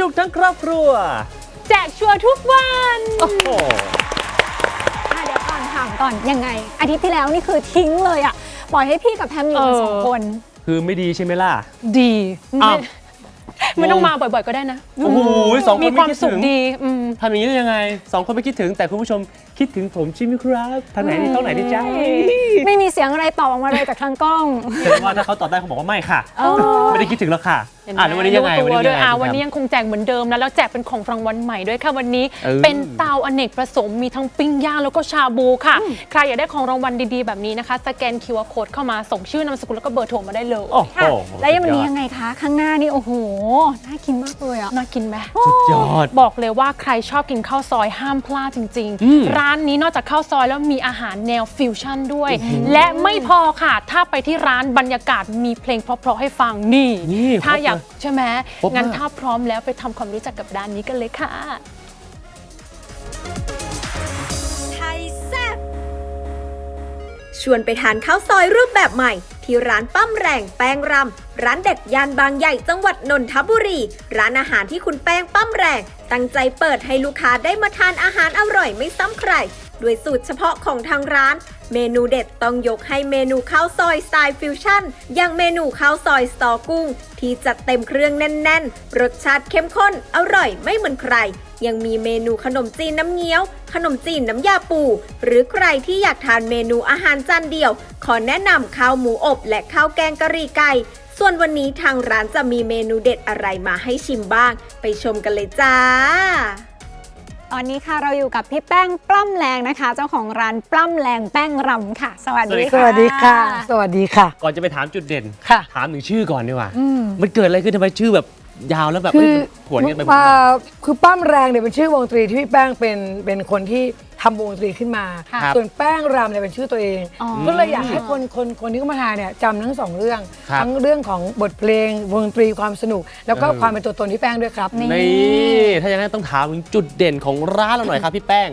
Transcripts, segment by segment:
นุกทั้งครอบครัว แจกชัวร์ทุกวันโอ้โหอะเดี๋ยวก่อนถามก่อนยังไง อาทิตย์ที่แล้วนี่คือทิ้งเลยอะ ปล่อยให้พี่กับแพมอยู่กันเออ สองคน คือไม่ดีใช่ไหมล่ะ ดีอ้าว ไม่ไม่ต้องมาบ่อยๆก็ได้นะ โอ้โหสองคนมีไม่ความคิดสุถึขงดีอืมทำอย่างนี้ได้ยังไงสองคนไม่คิดถึงแต่คุณผู้ชม คิดถึงผมใช่ไหมครับทางไหนดีเท่าไหนดีจ้าไม่มีเสียงอะไรตอบออกมาเลยจากทางกล้องแต่ว่าถ้าเขาตอบได้เขาบอกว่าไม่ค่ะเออไม่ได้คิดถึงแล้วค่ะเห็นไหมอะแล้ววันนี้ยังไงรู้วันตัวนี้ด้ยัวยงไงอะครับวันนี้ยังคงแจกเหมือนเดิมนะแล้วแจกเป็นของรางวัลใหม่ด้วยค่ะวันนี้เออเป็นเตาอเนกประสงค์มีทั้งปิ้งย่างแล้วก็ชาบูค่ะ ใครอยากได้ของรางวัลดีๆแบบนี้นะคะ สแกน QR Code เข้ามาส่งชื่อนามสกุลแล้วก็เบอร์โทรมาได้เลยโอ้โหค่ะแล้วยังวันนี้สุดอดยังไงคะ ข้างหน้านี่โอ้โหน่ากินมากเลยอะน่ากินไหมสุดยอดบอกเลยว่าใครชอบกินข้าวซอยห้ามพลาดจริงอืมๆร้านนี้นอกจากข้าวซอยแล้วมีอาหารแนวฟิวชั่นด้วย และไม่พอค่ะ ถ้าไปที่ร้านบรรยากาศมีเพลงเพราะๆให้ฟังนี่ นี่ถ้าครบอยากเลยใช่ไหมครบงั้นมาก ถ้าพร้อมแล้วไปทำความรู้จักกับร้านนี้กันเลยค่ะ ไทยแซ่บชวนไปทานข้าวซอยรูปแบบใหม่ ที่ร้านปั้มแรงแป้งรำ ร้านเด็ดย่านบางใหญ่จังหวัดนนทบุรี ร้านอาหารที่คุณแป้งปั้มแรง ตั้งใจเปิดให้ลูกค้าได้มาทานอาหารอร่อยไม่ซ้ำใคร ด้วยสูตรเฉพาะของทางร้าน เมนูเด็ดต้องยกให้เมนูข้าวซอยสไตล์ฟิวชั่น อย่างเมนูข้าวซอยสตอกุ้ง ที่จัดเต็มเครื่องแน่น ๆ รสชาติเข้มข้น อร่อยไม่เหมือนใคร ยังมีเมนูขนมจีนน้ำเงี้ยว ขนมจีนน้ำยาปู หรือใครที่อยากทานเมนูอาหารจานเดียว ขอแนะนำข้าวหมูอบและข้าวแกงกะหรี่ไก่ ส่วนวันนี้ทางร้านจะมีเมนูเด็ดอะไรมาให้ชิมบ้าง ไปชมกันเลยจ้า ตอนนี้ค่ะเราอยู่กับพี่แป้งปล้ำแรงนะคะ เจ้าของร้านปล้ำแรงแป้งรำค่ะ สวัสดีสวัสดีค่ะ สวัสดีค่ะ ก่อนจะไปถามจุดเด่น ค่ะ ถามถึงชื่อก่อนดีกว่าอืมมันเกิดอะไรขึ้นทำไมชื่อแบบยาวแล้วแบบคือเอ้ยผวนกันไปหมด อ่าคือป้ามแรงเนี่ยเป็นชื่อวงดนตรีที่พี่แป้งเป็นเป็นคนที่ ทำวงดนตรีขึ้นมา ครับส่วนแป้งรำเนี่ยเป็นชื่อตัวเอง อ๋อ ก็เลยอยากให้คนคนคนที่เข้ามาทานเนี่ยจำทั้งสองเรื่อง ครับทั้งเรื่องของบทเพลงวงดนตรีความสนุก แล้วก็เออ ความเป็นตัวตนที่แป้งด้วยครับนี่นี่ ถ้าอย่างนั้นต้องถามถึงจุดเด่นของร้านเราหน่อยครับพี่แป้ง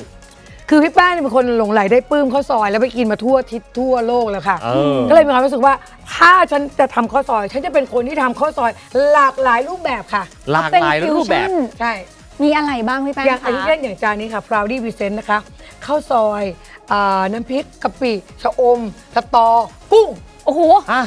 คือพี่แป้งเนี่ยเป็นคนหลงไหลได้ปลื้มข้าวซอยแล้วไปกินมาทั่วทิศทั่วโลกแล้วค่ะ เออ ก็เลยมีความรู้สึกว่าถ้าฉันจะทำข้าวซอย ฉันจะเป็นคนที่ทำข้าวซอย หลากหลายรูปแบบค่ะ หลากหลายรูปแบบ ใช่ มีอะไรบ้างพี่แป้งอย่างอันคะนี้เช่นอย่างจานนี้ค่ะ p r o u d y p r e s e n t นะคะข้าวซอยอาน้ำพริกกะปิชะอมสตอกุ้งโอ้โห อะ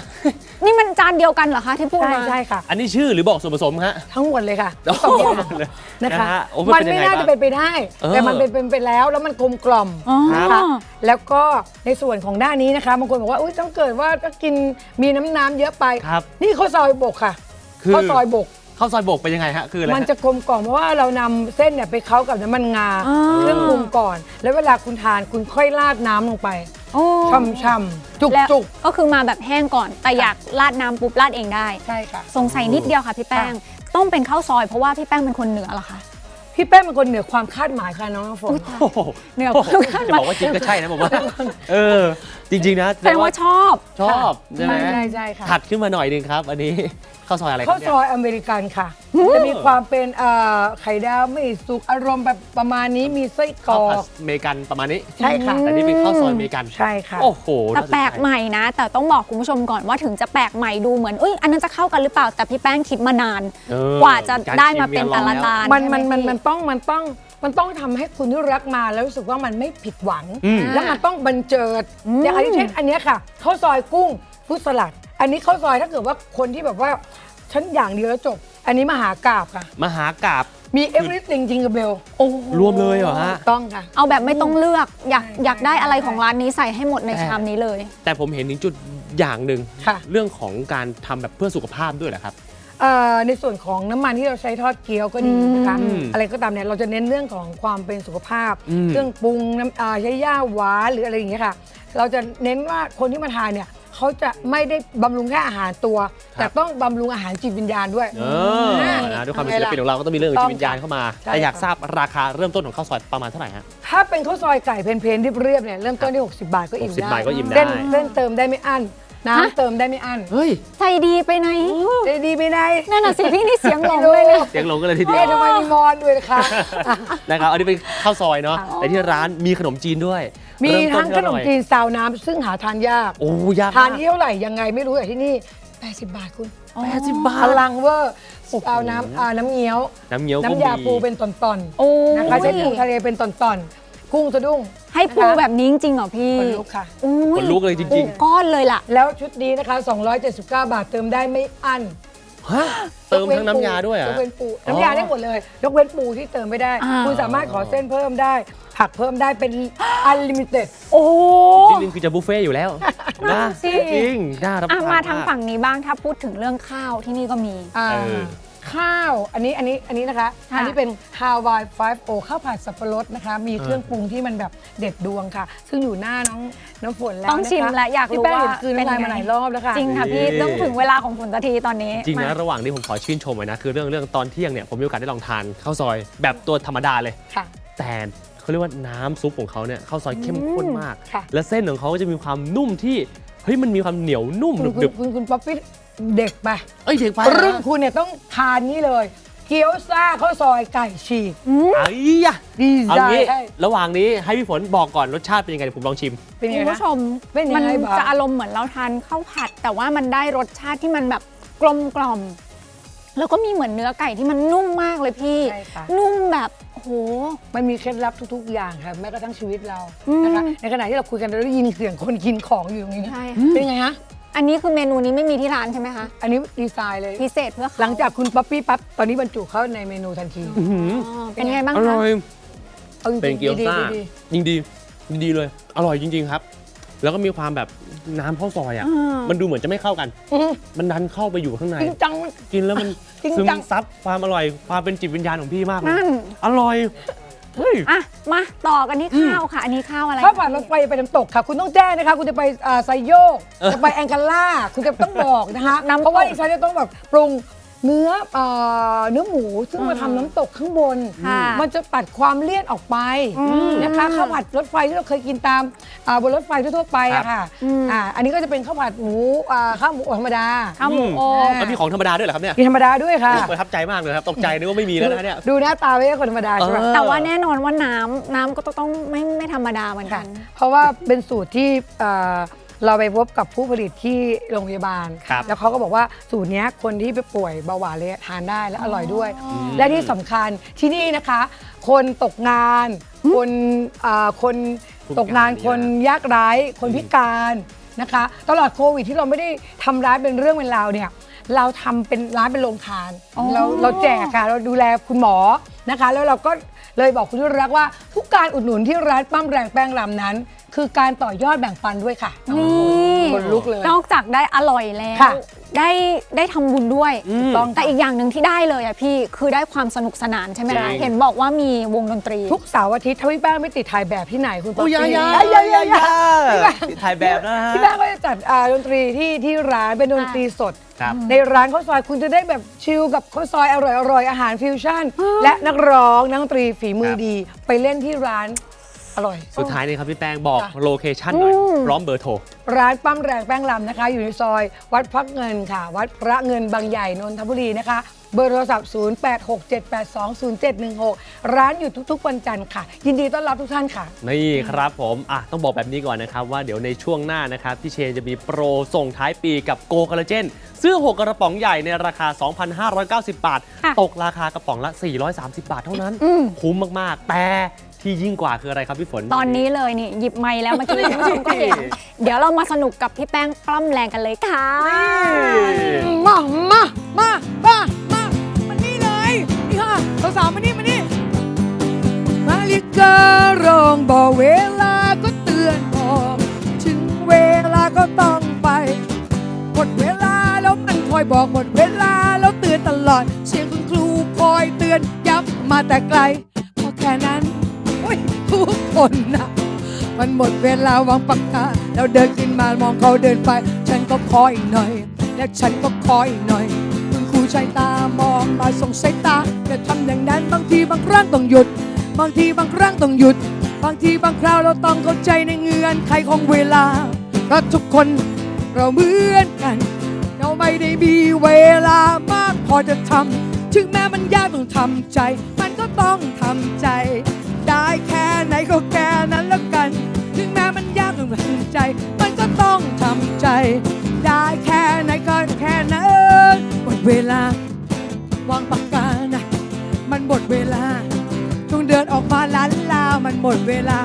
นี่มันจานเดียวกันเหรอคะที่พูดใช่มา ใช่ค่ะ อันนี้ชื่อหรือบอกส่วนผสมฮะ ทั้งหมดเลยค่ะโอ้โหสองอย่างเลยนะคะนะฮะโอ้มันมันเป็นยังไม่ไงน่าบ้างจะเป็นไปได้ เออแต่มันเป็นเป็นไปแล้วแล้วมันกลมกล่อมอ๋อ นะคะแล้วก็ในส่วนของด้านนี้นะคะบางคนบอกว่าอุ้ยต้องเกิดว่าถ้ากินมีน้ำน้ำเยอะไป ครับนี่ข้าวซอยบกค่ะคือ ข้าวซอยบก ข้าวซอยโบกเป็นยังไงฮะคืออะไรมันฮะจะกลมกล่อมเพราะว่าเรานำเส้นเนี่ยไปเคล้ากับน้ำมันงาอ๋อเครื่องปรุงก่อน แล้วเวลาคุณทานคุณค่อยราดน้ำลงไปโอ้ช่ำๆจุกแล้วจุกก็คือมาแบบแห้งก่อน แต่อยากราดน้ำปุ๊บราดเองได้ ๆใช่ค่ะ สงสัยนิดเดียวค่ะพี่แป้ง ต้องเป็นข้าวซอยเพราะว่าพี่แป้งเป็นคนเหนือเหรอคะพี่แป้งเป็นคนเหนือความคาดหมายค่ะน้องน้ำฝน โอ้โหเหนือโอ้โหความคาดหจะมายบอกว่าจริงก็ใช่นะผมว่า เออจริงๆนะแสดงว่าชอบ ชอบใช่ไหมใช่ใช่ค่ะ ถัดขึ้นมาหน่อยหนึงครับ อันนี้ ข้าวซอยอะไรครัข้าบวเนี่ซยอยอเมริกันค่ะ จะมีความเป็นเอ่อไข่ดาวไม่สุกอารมณ์แบบประมาณนี้มีไส้กรข้าวอผัดกอเมริกันประมาณนี้ใช่ค่ะ แต่นี่เป็นข้าวซอยอเมริกันใช่ค่ะ โอ้โหแต่น่าสนใจ แปลกใหม่นะ แต่ต้องบอกคุณผู้ชมก่อนว่าถึงจะแปลกใหม่ดูเหมือนเอ้ยอันนั้นจะเข้ากันหรือเปล่าแต่พี่แป้งคิดมานาน เออกว่าจะได้มาเป็นการชิมแต่ละเนี่ยจานมันมันใช่ไหมันพี่ มันต้องมันต้อง มันต้องทำให้คุณที่รักมาแล้วรู้สึกว่ามันไม่ผิดหวัง อืม แล้วมันต้องบันเจิดอืมอย่างอันนี้เช่นอันเนี้ยค่ะข้าวซอยกุ้งฟรุตสลัด อันนี้ข้าวซอยถ้าเกิดว่าคนที่แบบว่าฉันอย่างเดียวแล้วจบ อันนี้มหากราบค่ะ มหากราบมี everything จริงกับเบลโอ้รวมเลยเหรอฮะ ต้องค่ะ เอาแบบไม่ต้องเลือกอยากใช่อยากได้อะไรใช่ของร้านนี้ใส่ให้หมดในแต่ชามนี้เลย แต่ผมเห็นถึงจุดอย่างหนึ่งค่ะ เรื่องของการทำแบบเพื่อสุขภาพด้วยแหละครับ เอ่อในส่วนของน้ำมันที่เราใช้ทอดเกี๊ยวก็ดีนะคะอืมอะไรก็ตามเนี่ยเราจะเน้นเรื่องของความเป็นสุขภาพอืมเครื่องปรุงน้ำอ่าใช้ย่าหวานหรืออะไรอย่างเงี้ยค่ะ เราจะเน้นว่าคนที่มาทานเนี่ยเขาจะไม่ได้บำรุงแค่อาหารตัว แต่ต้องบำรุงอาหารจิตวิญญาณด้วยเออนะด้วยความเป็นศิลปินของเราก็ต้องมีเรื่องของจิตวิญญาณเข้ามา ใช่แต่อยากค่ะ ทราบราคาเริ่มต้นของข้าวซอยประมาณเท่าไหร่ฮะ ถ้าเป็นข้าวซอยไก่เพลนๆเรียบๆเนี่ยเริ่มต้นที่ 60 บาทก็อิ่ม60ได้บาทก็อิ่มได้ เส้นเส้นเติมได้ไม่อั้นฮะ น้ำเติมได้ไม่อั้นเฮ้ย ใจดีไปไหนได้ดีไปไหนนั่นน่ะสิพี่นี่เสียงหลงเลยนะเสียงลงกันเลยทีเดียเอ๊ะวทำไมมีมอนด้วยนะคะนะครับ อันนี้เป็นข้าวซอยเนาะแต่ที่ร้านมีขนมจีนด้วย มีเริ่ต้ทั้งขนมจีนซาวน้ำซึ่งหาทานยากโอ้ยากทานมากที่เท่าไหร่ยังไงไม่รู้แต่ที่นี่ 80 บาทคุณ80บาพทลังเวอร์เอาน้ำอ่าน้ำเงี้ยว น้ำเงี้ยวก็น้ำยามีปูเป็นตอนโอ้ๆนะคะใช้ปูทะเลเป็นตอนๆ กุ้งสะดุ้ง ให้ปูนะคะ แบบนี้จริงๆเหรอพี่คนลุกค่ะ อุ้ขนลุกเลยจริงปูก้อนเลยล่ะ แล้วชุดนี้นะคะ 279 บาทเติมได้ไม่อั้นๆฮะเติมทั้งน้ำยาด้วยเหรยอะกเว้นปูอ๋อน้ำยาได้หมดเลย ยกเว้นปูที่เติมไม่ได้ อ่า คุณสามารถขอเส้นเพิ่มได้ ผักเพิ่มได้เป็น unlimited โอ้จริงๆคือจะบุฟเฟ่ต์อยู่แล้วนะสิจริงน่ารับอะประทานมาทางก ฝั่งนี้บ้างถ้าพูดถึงเรื่องข้าวที่นี่ก็มี อ่า เออ ข้าว อันนี้อันนี้อันนี้นะคะ ค่ะ อันนี้เป็น Hawaii 5 o ข้าวผัดสับปะรดนะคะ มีเครื่องปรุงที่มันแบบเด็ดดวงค่ะ ซึ่งอยู่หน้าน้องน้ำฝนแล้วต้องชิมนะคะและอยากรู้พี่แป้งว่าเห็นคืนน้ำลายมาหลายรอบแล้วค่ะ จริงค่ะพี่นี่ ต้องถึงเวลาของผลสักทีตอนนี้จริงนะมาระหว่างนี้ผมขอชื่นชมเลยนะ คือเรื่องเรื่องตอนเที่ยงเนี่ยผมมีโอกาสได้ลองทานข้าวซอยแบบตัวธรรมดาเลย ค่ะ แต่เขาเรียกว่าน้ำซุปของเขาเนี่ยข้าวซอยเข้มข้นมาก ค่ะ และเส้นของเขาก็จะมีความนุ่มที่เฮ้ยมันมีความเหนียวนุ่มคุณคุณดึบคุณคุณป๊อปปี้ เด็กไปๆเอ้ยเด็กไปรุ่นคุณเนี่ยต้องทานนี่เลย เกี๊ยวซ่าข้าวซอยไก่ฉีกไอ้ยะดีเอาใจงี้ให้ระหว่างนี้ให้พี่ฝนบอกก่อนรสชาติเป็นยังไงเดี๋ยวผมลองชิม เป็นคุไงณคะผู้ชมเป็นยังมัไงบ้าง จะอารมณ์เหมือนเราทานข้าวผัด แต่ว่ามันได้รสชาติที่มันแบบกลมกล่อม แล้วก็มีเหมือนเนื้อไก่ที่มันนุ่มมากเลยพี่ ใช่ค่ะ นุ่มแบบโหมันมีเคล็ดลับทุก ๆ อย่างค่ะแม้กระทั่งชีวิตเราอืมนะคะในขณะที่เราคุยกันเราได้ยินเสียงคนกินของอยู่ตรงนี้นะใช่เป็นไงฮะ อันนี้คือเมนูนี้ไม่มีที่ร้านใช่ไหมคะ อันนี้ดีไซน์เลย พิเศษเพื่อเขาหลังจากคุณป๊อปปี้ปั๊บตอนนี้บรรจุเข้าในเมนูทันทีอื้อหืออ๋อเป็นไงบ้างอคะ ร่อยเอาจริงๆเป็นเกี๊ยวซ่าดีๆดียิงดีดีเลย อร่อยจริง ๆครับ แล้วก็มีความแบบน้ำข้าวซอยอะอ่ามัมันดูเหมือนจะไม่เข้ากัน ๆอื้อมันดันเข้าไปอยู่ข้างใน จริงจังมันกินแล้วมันจริงซึมจัง ซับความอร่อย ความเป็นจิตวิญญาณของพี่มากเลยนั่น อร่อย เฮ้ย อะมาต่อกันที่ข้าวค่ะ อันนี้ข้าวอะไรข้าวผัดรถไฟไปน้ำตกค่ะ คุณต้องแจ้งนะคะ คุณจะไปอ่าไซโยก จะไปแองกาล่า คุณจะต้องบอกนะคะเพราะว่าดิฉันจะต้องแบบปรุง เนื้ออ่าเนื้อหมูซึ่งมาทำน้ำตกข้างบน ค่ะมันจะตัดความเลี่ยนออกไปอืมนะคะข้าวผัดรถไฟที่เราเคยกินตามอ่าบนรถไฟทั่วๆไปอะค่ะอืมอ่าอันนี้ก็จะเป็นข้าวผัดหมูอ่าข้าวหมูธรรมดา ข้าวหมูอืมโอบ แล้วมีของธรรมดาด้วยเหรอครับเนี่ยกินธรรมดาด้วยค่ะ ประทับใจมากเลยครับตกใจนึกว่าไม่มีแล้วนะเนี่ย ดูหน้าตาไม่ใช่คนธรรมดาใช่ไหม เออ แต่ว่าแน่นอนว่าน้ำน้ำก็ต้องไม่ไม่ธรรมดาเหมือนกัค่ะนเพราะว่าเป็นสูตรที่เอ่อ เราไปพบกับผู้ผลิตที่โรงพยาบาล ครับแล้วเขาก็บอกว่าสูตรเนี้ยคนที่ไปป่วยเบาหวานเลยทานได้และอร่อยด้วยและที่สำคัญที่นี่นะคะ คนตกงาน คนเอ่อคนผู้พิการตกงานคนยากไร้คนพิการนะคะ ตลอดโควิดที่เราไม่ได้ทำร้านเป็นเรื่องเป็นราวเนี่ยเราทำเป็นร้านเป็นโรงทานอ๋อเราเราแจกค่ะเราดูแลคุณหมอนะคะ แล้วเราก็เลยบอกคุณที่รักว่าทุกการอุดหนุนที่ร้านปั้มแรงแป้งรำนั้น คือการต่อยอดแบ่งปันด้วยค่ะนี่คนลุกเลย นอกจากได้อร่อยแล้ว ค่ะได้ได้ทำบุญด้วย อืมต้องแต่อีกอย่างหนึ่งที่ได้เลยอะพี่คือได้ความสนุกสนานใช่ไหมใช่คะเห็นบอกว่ามีวงดนตรี ทุกเสาร์อาทิตย์ถ้าพี่แป้งไม่ติดถ่ายแบบที่ไหนคุณป๊อปโอ้ยาปี้ยาเอ้ยยายายาถ่ายแบบนะฮะ พี่แป้งก็จะจัดอ่าดนตรีที่ที่ร้านเป็นดนตรีสด ครับ ในร้านข้าวซอยคุณจะได้แบบชิลกับข้าวซอยอร่อยๆอาหารฟิวชั่น และนักร้องนักดนตรีฝีมือครับดี ไปเล่นที่ร้าน อร่อย สุดท้ายนี่ครับพี่แป้งบอกค่ะโลเคชั่นหน่อยอืม พร้อมเบอร์โทร ร้านปั้มแรงแป้งลำนะคะ อยู่ในซอย วัดพระเงินค่ะ วัดพระเงินบางใหญ่นนทบุรีนะคะ เบอร์โทรศัพท์ 0867820716 ร้านอยู่ทุกๆ วันจันทร์ค่ะ ยินดีต้อนรับทุกท่านค่ะ นี่ครับผมอะต้องบอกแบบนี้ก่อนนะครับ ว่าเดี๋ยวในช่วงหน้านะครับพี่เชนจะมีโปรส่งท้ายปีกับโกคอลลาเจนเสื้อ 6 กระป๋องใหญ่ในราคา 2,590 บาท ค่ะ ตกราคากระป๋องละ 430 บาทเท่านั้นอืมคุ้มมาก ๆ แต่ ที่ยิ่งกว่าคืออะไรครับพี่ฝน ตอนนี้เลยนี่หยิบไม้แล้วเมื่อกี้คุณผู้ชมก็เห็นเดี๋ยวเรามาสนุกกับพี่แป้งปล้ำแรงกันเลยค่ะมามามามามามานี่เลยนี่ค่ะสาวๆมานี่มานี่นาฬิการ้องบอกเวลาก็เตือนบอกถึงเวลาก็ต้องไปหมดเวลาแล้วมันคอยบอกหมดเวลาแล้วเตือนตลอด เสียงคุณครูคอยเตือนย้ำมาแต่ไกลพอแค่นั้นโอ้ย ทุกคนนะมันหมดเวลาวางปากกาแล้วเดินขึ้นมามองเขาเดินไป ฉันก็คอยหน่อย และฉันก็คอยหน่อย คุณครูใช้ตามองมาส่งสายตาอย่าทำอย่างนั้นบางทีบางครั้งต้องหยุด บางทีบางครั้งต้องหยุด บางทีบางคราวเราต้องเข้าใจในเงื่อนไขของเวลาเพราะทุกคนเราเหมือนกัน เราไม่ได้มีเวลามากพอจะทำถึงแม้มันยากต้องทำใจ มันก็ต้องทำใจ ได้แค่ไหนก็แค่นั้นแล้วกัน ถึงแม้มันยากต้องทำใจ มันก็ต้องทำใจ ได้แค่ไหนก็แค่นั้นหมดเวลาวางปากกานะมันหมดเวลาต้องเดินออกมาล้านลา มันหมดเวลา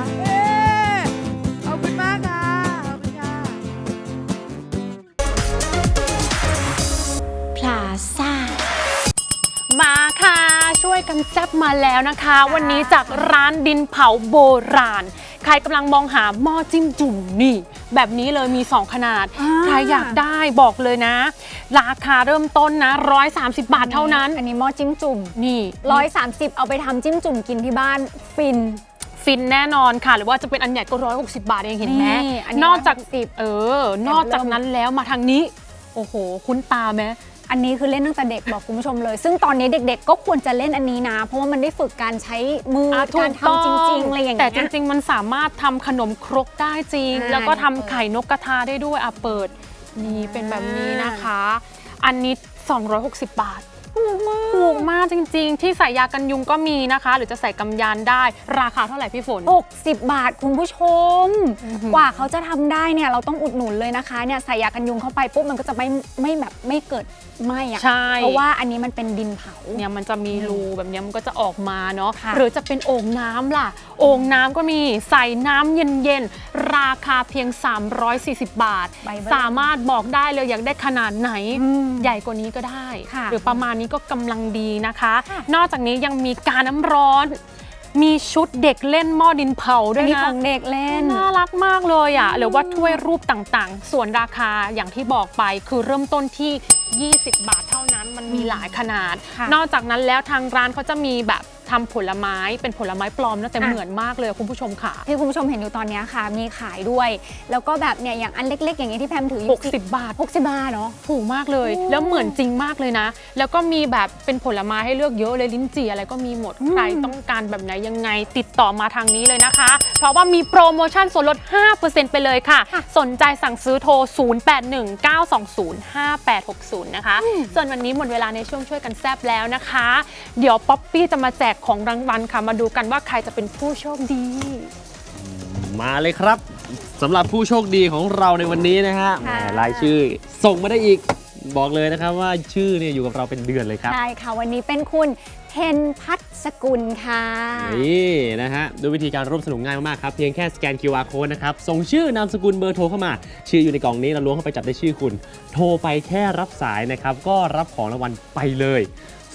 กันแซ่บมาแล้วนะคะ วันนี้จากร้านดินเผาโบราณ ใครกำลังมองหาหม้อจิ้มจุ่มนี่ แบบนี้เลยมี 2 ขนาดอ่าใครอยากได้บอกเลยนะ ราคาเริ่มต้นนะ 130 บาทเท่านั้น อันนี้หม้อจิ้มจุ่มนี่ร้อยสามสิบเอาไปทำจิ้มจุ่มกินที่บ้านฟินฟินแน่นอนค่ะ หรือว่าจะเป็นอันใหญ่ก็160บาทเองเห็นไหมนี่อันนี้นอกจาก160เออ นอกจากนั้นแล้วมาทางนี้ โอ้โห คุ้นตาไหม อันนี้คือเล่นตั้งแต่เด็กบอกคุณผู้ชมเลย ซึ่งตอนนี้เด็กๆ ก็ควรจะเล่นอันนี้นะ เพราะว่ามันได้ฝึกการใช้มือออะถูการกต้องทำจริงๆอะไรอย่างแต่เงี้ย จริง ๆ มันสามารถทำขนมครกได้จริงอ่าแล้วก็ทำไข่นกกระทาได้ด้วยอะเปิดนี่เป็นแบบนี้นะคะ อันนี้ 260 บาท ถูกมากถูกมากจริง ๆ ที่ใส่ยากันยุงก็มีนะคะ หรือจะใส่กำยานได้ราคาเท่าไหร่พี่ฝน 60 บาทคุณผู้ชมกว่าเขาจะทำได้เนี่ยเราต้องอุดหนุนเลยนะคะเนี่ยใส่ยากันยุงเข้าไปปุ๊บมันก็จะไม่ไม่แบบไม่เกิด ไหมอะใช่ เพราะว่าอันนี้มันเป็นดินเผา เนี่ยมันจะมีรูแบบเนี้ยมันก็จะออกมาเนาะค่ะหรือจะเป็นโอ่งน้ำล่ะ โอ่งน้ำก็มีใส่น้ำเย็นๆ ราคาเพียง 340 บาทใบเบิ้ลสามารถบอกได้เลยอยากได้ขนาดไหน อืมใหญ่กว่านี้ก็ได้ ค่ะหรือประมาณนี้ก็กำลังดีนะคะ ค่ะ นอกจากนี้ยังมีการน้ำร้อน มีชุดเด็กเล่นหม้อดินเผาด้อัวนยนี้นะ ของเด็กเล่น น่ารักมากเลยอะหรือว่าถ้วยรูปต่างๆ ส่วนราคาอย่างที่บอกไปคือเริ่มต้นที่ 20 บาทเท่านั้นมันมีหลายขนาด ค่ะ นอกจากนั้นแล้วทางร้านเขาจะมีแบบ ทำผลไม้เป็นผลไม้ปลอมนะแต่อะ เหมือนมากเลยคุณผู้ชมค่ะ ที่คุณผู้ชมเห็นอยู่ตอนเนี้ยค่ะ มีขายด้วย แล้วก็แบบเนี่ยอย่างอันเล็ก ๆ อย่างนี้ที่แพมถืออยู่60 บาท 60 บาทเนาะ ถูกมากเลย แล้วเหมือนจริงมากเลยนะ แล้วก็มีแบบเป็นผลไม้ให้เลือกเยอะเลยลิ้นจี่อะไรก็มีหมดอืมใครต้องการแบบไหนยังไงติดต่อมาทางนี้เลยนะคะ เพราะว่ามีโปรโมชั่นส่วนลด 5%ไปเลยค่ะ สนใจสั่งซื้อโทร 0819205860 นะคะ ส่วนวันนี้หมดเวลาในช่วงช่วยกันแซบแล้วนะคะ เดี๋ยวป๊อปปี้จะมาแจกของรางวัลค่ะ มาดูกันว่าใครจะเป็นผู้โชคดี มาเลยครับสำหรับผู้โชคดีของเราในวันนี้นะฮะแหมค่ะ รายชื่อส่งมาได้อีกบอกเลยนะครับว่าชื่อเนี่ยอยู่กับเราเป็นเดือนเลยครับ ใช่ค่ะ วันนี้เป็นคุณเทนพัฒสกุลค่ะ นี่นะฮะด้วยวิธีการร่วมสนุกง่ายมากๆครับ เพียงแค่สแกน QR code นะครับ ส่งชื่อนามสกุลเบอร์โทรเข้ามา ชื่ออยู่ในกล่องนี้เราล้วงเข้าไปจับได้ชื่อคุณ โทรไปแค่รับสายนะครับ ก็รับของรางวัลไปเลย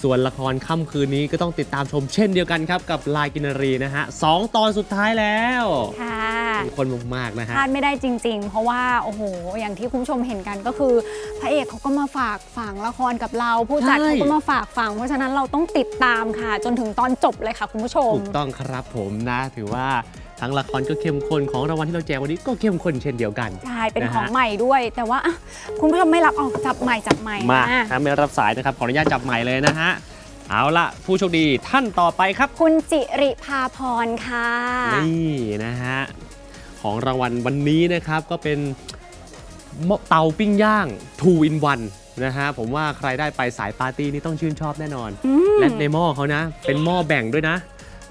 ส่วนละครค่ำคืนนี้ก็ต้องติดตามชมเช่นเดียวกันครับ กับลายกินรีนะฮะสองตอนสุดท้ายแล้วค่ะทุกคนมากๆนะพฮะลาดไม่ได้จริง ๆ เพราะว่าโอ้โห อย่างที่คุณผู้ชมเห็นกันก็คือ พระเอกเขาก็มาฝากฝังละครกับเรา ผู้จัดใช่เขาก็มาฝากฝัง เพราะฉะนั้นเราต้องติดตามค่ะ จนถึงตอนจบเลยค่ะคุณผู้ชมถูกต้องครับผมนะถือว่า ทั้งละครก็เข้มข้นของรางวัลที่เราแจกวันนี้ก็เข้มข้นเช่นเดียวกัน ใช่ เป็นนะฮะของใหม่ด้วย แต่ว่าอะคุณผู้ชมไม่รับออกจับใหม่จับใหม่มาอะถ้าไม่รับสายนะครับ ขออนุญาตจับใหม่เลยนะฮะ เอาละผู้โชคดีท่านต่อไปครับ คุณจิริภาพรค่ะ นี่นะฮะ ของรางวัลวันนี้นะครับก็เป็นหม้อเตาปิ้งย่าง 2 in 1 นะฮะ ผมว่าใครได้ไปสายปาร์ตี้นี่ต้องชื่นชอบแน่นอน อืม และในหม้อเขานะ เป็นหม้อแบ่งด้วยนะ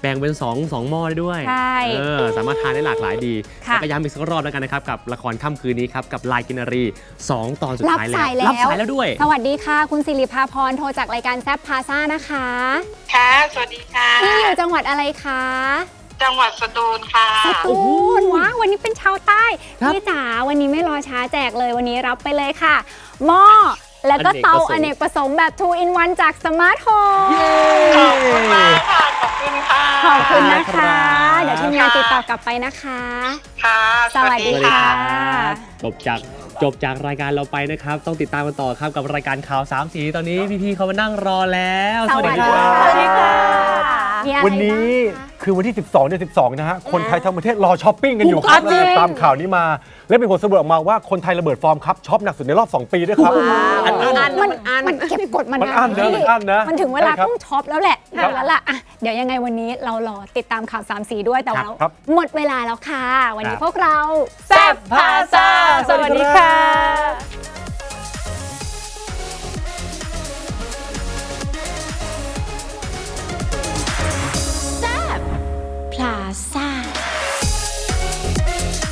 แบ่งเป็น 2 2หม้อได้ด้วยใช่เออสามารถทานได้หลากหลายดีค่ะแล้วก็ย้ำอีกสักรอบแล้วกันนะครับ กับละครค่ำคืนนี้ครับ กับลายกินรี 2 ตอนสุดรับท้ายแล้วสายแล้วรับสายแล้วด้วย สวัสดีค่ะ คุณสิริภาพรโทรจากรายการแซฟพาซ่านะคะค่ะ สวัสดีค่ะ พี่อยู่จังหวัดอะไรคะจังหวัดสตูลค่ะ สตูลว้าวันนี้เป็นชาวใต้ครับ พี่จ๋าวันนี้ไม่รอช้าแจกเลยวันนี้รับไปเลยค่ะหม้อ แล้วก็เตาออเนเนกกปประระสสงงค์ค์แบบ 2 in 1 จากสมาร์ทโฮมขอบคุณมากค่ะ ขอบคุณค่ะ ขอบคุณนะครัคะบเดี๋ยวทีมงานติดต่อกลับไปนะคะ ค่ะ สวัสดีสวัสดีค่ะครับจบจาก จบจากรายการเราไปนะครับ ต้องติดตามกันต่อครับกับรายการข่าวสามสีตอนนี้พี่ๆเขามานั่งรอแล้ว สวัสดีค่ะบสวัสดีค่ะมีอะไรวันนี้บ้างคะ คือวันที่ 12เดือน12 นะฮะ คนไทยทั้งประเทศรอช้อปปิ้งกันอยู่ครับจริง ตามข่าวนี้มา และเป็นผลสำรวจออกมาว่าคนไทยระเบิดฟอร์มครับช็อปหนักสุดในรอบ 2 ปีด้วยครับ อันอันมัน มันเก็บกดมานมันอั้นนะพี่มันอั้นนะมันถึงเวลาใช่ครับต้องช็อปแล้วแหละครับ แล้วล่ะอะ เดี๋ยวยังไงวันนี้เรารอติดตามข่าวสามสีด้วยแต่ว่าครับ หมดเวลาแล้วค่ะ วันนี้ครับพวกเรา แซบพาซาสวัสดีค่ะแซ่บพลาซ่า